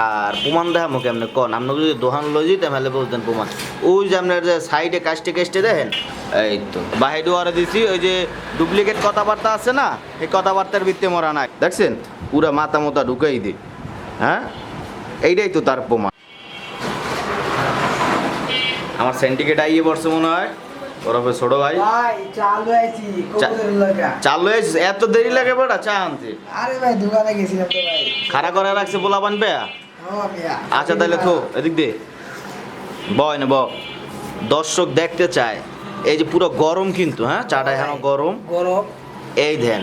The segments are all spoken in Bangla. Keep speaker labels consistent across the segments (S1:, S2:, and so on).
S1: আর প্রমাণ দেখামো কেমনে? কন আপনি যদি দোকান লই যেতে তাহলে বলতেন প্রমাণ। ওই যে আপনার যে সাইডে কাস্টে কাস্টে দেখেন? এই তো বাহির ওয়ারে দিছি ওই যে ডুপ্লিকেট কথাবার্তা আছে না এই কথাবার্তার ভিত্তি মরা নাই। দেখছেন? পুরা মাথা মোতা ঢুকাই দি। হ্যাঁ? এইটাই তো তার প্রমাণ। আমার সেন্টিকেট আইয়ে পড়ছে মনে হয়। ওরফে ছোট ভাই।
S2: চালু
S1: এত দেরি লাগে বেটা চা আনতে?
S2: আরে ভাই দোকানে গেছিলাম তো ভাই।
S1: খাড়া করে রাখছে বলা বানবে আচ্ছা তাহলে তো এদিক দে বয় না ব দর্শক দেখতে চায় এই যে পুরো গরম কিন্তু হ্যাঁ? চাটা এখনও গরম।
S2: গরম।
S1: এই দেন।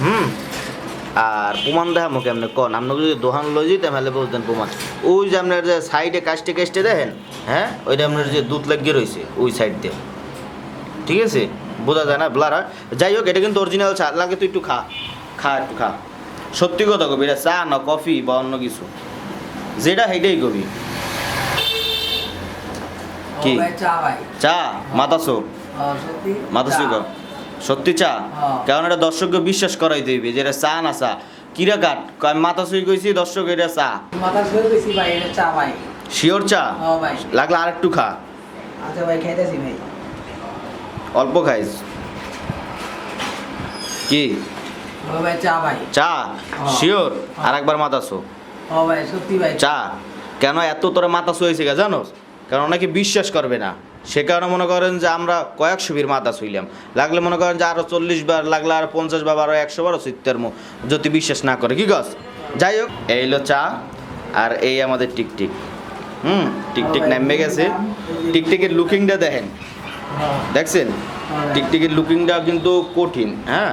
S1: হুম। আর প্রমাণ দেখামো কেমনে? কন আপনি যদি দোকান লই যেতে তাহলে বলতেন প্রমাণ। ওই যে আপনার যে সাইডে কাস্টে কাস্টে দেখেন হ্যাঁ? ওইটা আপনার যে দুধ লাগিয়ে রয়েছে ওই সাইড দিয়ে। ঠিক আছে? বোঝা যায় না ব্লার হয়? যাই হোক এটা কিন্তু অরিজিনাল চা লাগে তুই একটু খা। খা একটু খা। সত্যি কথা কবি এটা চা না কফি বা অন্য কিছু? যেটা সেইটাই কবি। কি?
S2: চা
S1: চা? মাতাসো
S2: ও সত্যি? চা।
S1: কারণ এটা দর্শককে বিশ্বাস করাই দিবি যে এটা চা না চা। কিরা কাট আমি মাথা সুই কইছি দর্শক এটা চা।
S2: মাথা গেছি ভাই এটা চা ভাই।
S1: শিওর চা?
S2: ভাই।
S1: লাগলে আরেকটু খা।
S2: আচ্ছা ভাই খাইতেছি ভাই।
S1: অল্প খাইস। কি?
S2: ও ভাই চা ভাই।
S1: চা?
S2: হ্যাঁ।
S1: শিওর
S2: হ্যাঁ।
S1: আর একবার মাথা সো
S2: ও ভাই সত্যি ভাই।
S1: চা? কেন এত তোরা মাথা শুয়েছে গে জানোস? কারণ অনেকে বিশ্বাস করবে না। সে কারণে মনে করেন যে আমরা কয়েকশো বীর মাথা শুইলাম লাগলে মনে করেন যে আরও চল্লিশ বার লাগলে আরও পঞ্চাশ বার আরও একশো বারও চিত্তের মো যদি বিশ্বাস না করে। কি গছ যাই হোক এই হলো চা আর এই আমাদের টিকটিক। হুম টিকটিক নামবে গেছে। টিকটিকের লুকিংটা দেখেন।
S2: হ্যাঁ।
S1: দেখছেন? টিকটিকের লুকিংটা কিন্তু কঠিন হ্যাঁ।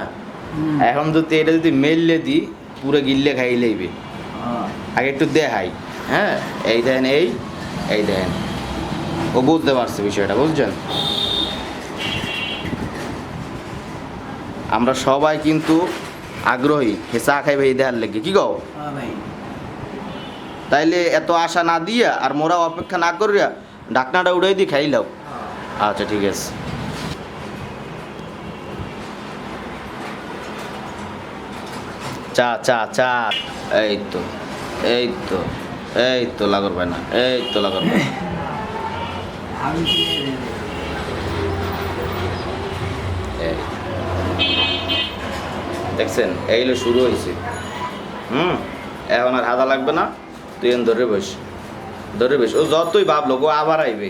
S1: এখন যদি এটা যদি মেললে দিই পুরো গিললে খাই লইবে।
S2: হ্যাঁ।
S1: আগে একটু দেখাই। হ্যাঁ এই দেখেন এই এই দেখেন। ও বুঝতে পারছে বিষয়টা বুঝছেন? আমরা সবাই কিন্তু আগ্রহী হে চা খাইবে এই দেখার লেগে কি গো
S2: হ্যাঁ
S1: তাইলে এত আশা না দিয়া আর মোরা অপেক্ষা না করিয়া ডাকনাটা উড়াই দিয়ে খাইলাও আচ্ছা ঠিক আছে। চা চা চা। এই তো এই তো এই তো লাগর ভাই না, এই তো লাগর ভাই। দেখছেন, এই হলো শুরু হয়েছে হুম, এখন আর হাদা লাগবে না, তুই এখন ধরে বস। ধরে বস, ও যতই ভাবলো, ও আবার আইবে।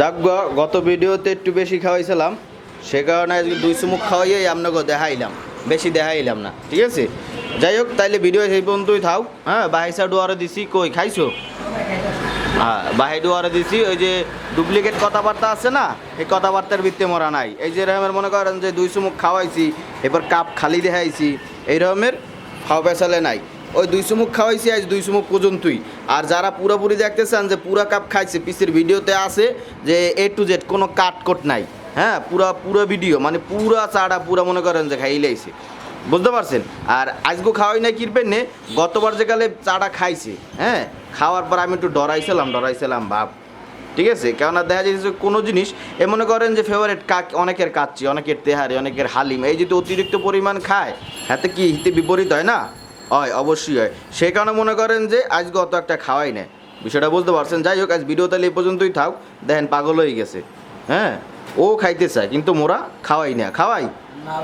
S1: যাক গত ভিডিওতে একটু বেশি খাওয়াইছিলাম। সে কারণে আজকে দুই চুমুক খাওয়াইয়াই আপনাকে দেখাইলাম। বেশি দেখাইলাম না, ঠিক আছে? যাই হোক, তাইলে ভিডিও সেই পর্যন্তই থাও হ্যাঁ বাহিসা ডুয়ারে দিছি, কই, খাইছো? হ্যাঁ বাহি ডুয়ারে দিছি, ওই যে ডুপ্লিকেট কথাবার্তা আছে না, এই কথাবার্তার ভিত্তি মরা নাই। এই যে রকমের মনে করেন যে দুই চুমুক খাওয়াইছি, এবার কাপ খালি দেখাইছি, এই রকমের খাওয়া পেছালে নাই। ওই দুই চুমুক খাওয়াইছি, আজ দুই চুমুক পর্যন্তই। আর যারা পুরোপুরি দেখতে চান যে পুরা কাপ খাইছে, পিসের ভিডিওতে আছে যে এ টু জেড কোনো কাট কোট নাই। হ্যাঁ পুরা, পুরো ভিডিও মানে পুরা চাটা পুরা মনে করেন যে খাই লাইছে। বুঝতে পারছেন? আর আজকে খাওয়াই নাই কিরবেন নে গতবার যে কালে চাটা খাইছে হ্যাঁ খাওয়ার পর আমি একটু ডরাইছিলাম ডরাইছিলাম ভাব ঠিক আছে? কেননা দেখা যাচ্ছে যে কোনো জিনিস, এ মনে করেন যে ফেভারিট কাক, অনেকের কাচ্ছি অনেকের তেহারি, অনেকের হালিম, এই যদি অতিরিক্ত পরিমাণ খায়, হাতে কি হিতে বিপরীত হয় না? হয় অবশ্যই হয়। সেই কারণে মনে করেন যে আজকে অত একটা খাওয়াই নেয় বিষয়টা বুঝতে পারছেন? যাই হোক আজ ভিডিও তাহলে এই পর্যন্তই থাক। দেখেন পাগল হয়ে গেছে। হ্যাঁ? ও খাইতে চায় কিন্তু মোরা খাওয়াই না। খাওয়াই?
S2: না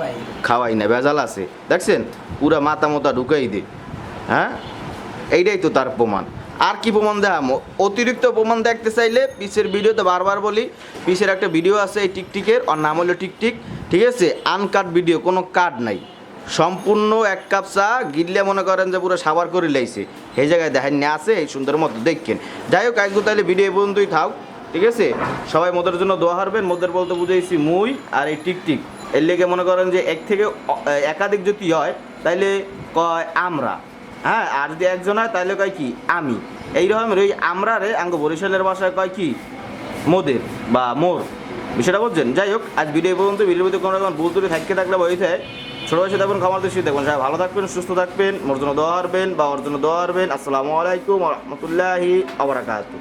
S1: খাওয়াই না ভেজাল আছে। দেখছেন? পুরা মাথা মোতা ঢুকাই দে। হ্যাঁ? এইটাই তো তার প্রমাণ। আর কি প্রমাণ দেখাম? অতিরিক্ত প্রমাণ দেখতে চাইলে পিসের ভিডিওতে বারবার বলি পিসের একটা ভিডিও আছে এই টিকটিকের ওর নাম হলো টিকটিক। ঠিক আছে? আনকাট ভিডিও কোনো কাট নাই। সম্পূর্ণ এক কাপ চা গিললে মনে করেন যে পুরো সাবার করে লাইছে। সেই জায়গায় দেখেন না আছে, এই সুন্দর মতো দেখেন। যাই হোক আজকে তাহলে ভিডিও পর্যন্তই থাক, ঠিক আছে? সবাই মোদের জন্য দোয়া হারবেন, মোদের বলতে বুঝেছি মুই আর এই টিকটিক। এর লেগে মনে করেন যে এক থেকে একাধিক যদি হয়, তাইলে কয় আমরা? হ্যাঁ আর যদি একজন হয় তাহলে কয় কি? আমি। এই রকমের ওই আমরা রে, আঙ্গ বরিশালের ভাষায় কয় কি? মোদের বা মোর। বিষয়টা বলছেন যাই হোক, আজ ভিডিও পর্যন্ত ভিডিওর মধ্যে কোনো রকম ভুল ত্রুটি থাকতে থাকলে বইতে। ছোটো বয়সে দেখবেন খামার দৃষ্টি দেখবেন। সবাই ভালো থাকবেন, সুস্থ থাকবেন, মোর দোয়া হারবেন বা ওর জন্য দোয়া হারবেন আসসালামু আলাইকুম রহমতুল্লাহি আবরাকাতু